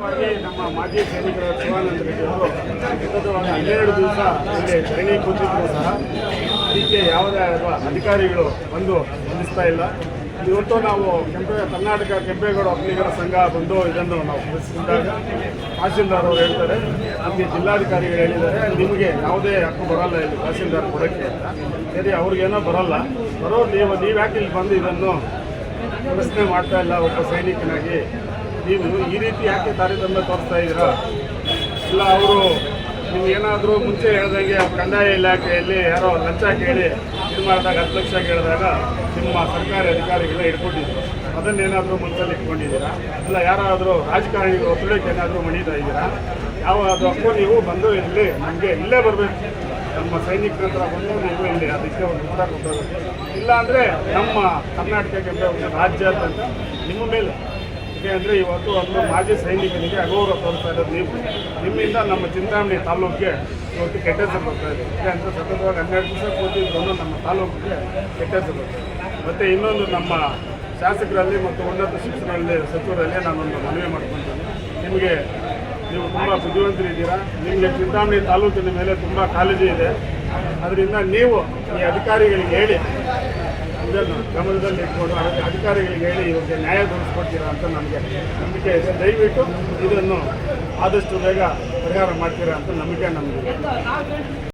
ನಮ್ಮ ಮಾಜಿ ಸೈನಿಕರ ಶಿವಾನಂದ ಅವರು ಹನ್ನೆರಡು ದಿವಸ ಇಲ್ಲಿ ಧರಣಿ ಕೂತಿದ್ರು ಸಹ. ಅದಕ್ಕೆ ಯಾವುದೇ ಅಧಿಕಾರಿಗಳು ಬಂದು ಬಂಧಿಸ್ತಾ ಇಲ್ಲ. ಇವತ್ತು ನಾವು ಕೆಂಪೆ ಕರ್ನಾಟಕ ಕೆಂಪೇಗೌಡ ಅಗ್ನಿಗರ ಸಂಘ ಬಂದು ಇದನ್ನು ನಾವು ಪ್ರಶ್ನಿಸಿದಾಗ ತಹಸೀಲ್ದಾರ್ ಅವರು ಹೇಳ್ತಾರೆ, ನಮಗೆ ಜಿಲ್ಲಾಧಿಕಾರಿಗಳು ಹೇಳಿದ್ದಾರೆ, ನಿಮಗೆ ಯಾವುದೇ ಹಕ್ಕು ಬರಲ್ಲ ಇಲ್ಲಿ ತಹಸೀಲ್ದಾರ್ ಕೊಡೋಕ್ಕೆ ಸರಿ, ಅವ್ರಿಗೇನೋ ಬರಲ್ಲ. ಬರೋ ನೀವು ನೀವು ಯಾಕೆ ಇಲ್ಲಿ ಬಂದು ಇದನ್ನು ಪ್ರಶ್ನೆ ಮಾಡ್ತಾ ಇಲ್ಲ ಒಬ್ಬ ಸೈನಿಕನಾಗಿ? ನೀವು ಈ ರೀತಿ ಯಾಕೆ ತಾರತಮ್ಯ ತೋರಿಸ್ತಾ ಇದ್ದೀರಾ? ಇಲ್ಲ, ಅವರು ಏನಾದರೂ ಮುಂಚೆ ಹೇಳ್ದಂಗೆ ಕಂದಾಯ ಇಲಾಖೆಯಲ್ಲಿ ಯಾರೋ ಲಂಚ ಕೇಳಿ ಇದು ಮಾಡಿದಾಗ ಹತ್ತು ಲಕ್ಷ ಕೇಳಿದಾಗ ನಿಮ್ಮ ಸರ್ಕಾರಿ ಅಧಿಕಾರಿಗಳನ್ನ ಹಿಡ್ಕೊಂಡಿದ್ರು. ಅದನ್ನೇನಾದರೂ ಮನಸ್ಸಲ್ಲಿ ಇಟ್ಕೊಂಡಿದ್ದೀರಾ? ಇಲ್ಲ, ಯಾರಾದರೂ ರಾಜಕಾರಣಿಗಳು ಒತ್ತಡಕ್ಕೆ ಏನಾದರೂ ಮಣಿತಾ ಇದ್ದೀರಾ? ಯಾವ ಹಕ್ಕು ನೀವು ಬಂದು ಇಲ್ಲಿ ನಮಗೆ ಇಲ್ಲೇ ಬರಬೇಕು. ನಮ್ಮ ಸೈನಿಕರ ಹತ್ರ ಬಂದು ನೀವು ಇಲ್ಲಿ ಅದಕ್ಕೆ ಒಂದು ಉತ್ತರ ಕೊಟ್ಟು ಇಲ್ಲಾಂದರೆ ನಮ್ಮ ಕರ್ನಾಟಕಕ್ಕೆ ಒಂದು ರಾಜ್ಯಾದ್ಯಂತ ನಿಮ್ಮ ಮೇಲೆ ಯಾಕೆಂದರೆ ಇವತ್ತು ಒಂದು ಮಾಜಿ ಸೈನಿಕನಿಗೆ ಅಗೌರವ ತೋರಿಸ್ತಾ ಇರೋದು ನೀವು. ನಿಮ್ಮಿಂದ ನಮ್ಮ ಚಿಂತಾಮಣಿ ತಾಲೂಕಿಗೆ ಇವತ್ತು ಕೆಟ್ಟ ಹೆಸರು ಬರ್ತಾ ಇದೆ. ಯಾಕಂದರೆ ಸತತವಾಗಿ ಹನ್ನೆರಡು ದಿವಸ ಕೂತಿದ್ರು ನಮ್ಮ ತಾಲೂಕಿಗೆ ಕೆಟ್ಟ ಹೆಸರು ಬರ್ತಾ ಮತ್ತು ಇನ್ನೊಂದು ನಮ್ಮ ಶಾಸಕರಲ್ಲಿ ಮತ್ತು ಉನ್ನತ ಶಿಕ್ಷಣದಲ್ಲಿ ಸಚಿವರಲ್ಲಿ ನಾನೊಂದು ಮನವಿ ಮಾಡ್ಕೊತೀನಿ. ನಿಮಗೆ ನೀವು ತುಂಬ ಬುದ್ಧಿವಂತರಿದ್ದೀರಾ. ನಿಮಗೆ ಚಿಂತಾಮಣಿ ತಾಲೂಕಿನ ಮೇಲೆ ತುಂಬ ಕಾಳಜಿ ಇದೆ. ಅದರಿಂದ ನೀವು ಈ ಅಧಿಕಾರಿಗಳಿಗೆ ಹೇಳಿ ಇದನ್ನು ಗಮನದಲ್ಲಿ ಇಟ್ಕೊಂಡು ಅದಕ್ಕೆ ಅಧಿಕಾರಿಗಳಿಗೆ ಹೇಳಿ ಇವರಿಗೆ ನ್ಯಾಯ ದೊರಕಿಸ್ಕೊಡ್ತೀರಾ ಅಂತ ನಮಗೆ ನಂಬಿಕೆ ಇದೆ. ದಯವಿಟ್ಟು ಇದನ್ನು ಆದಷ್ಟು ಬೇಗ ಪರಿಹಾರ ಮಾಡ್ತೀರಾ ಅಂತ ನಂಬಿಕೆ ನಮಗೆ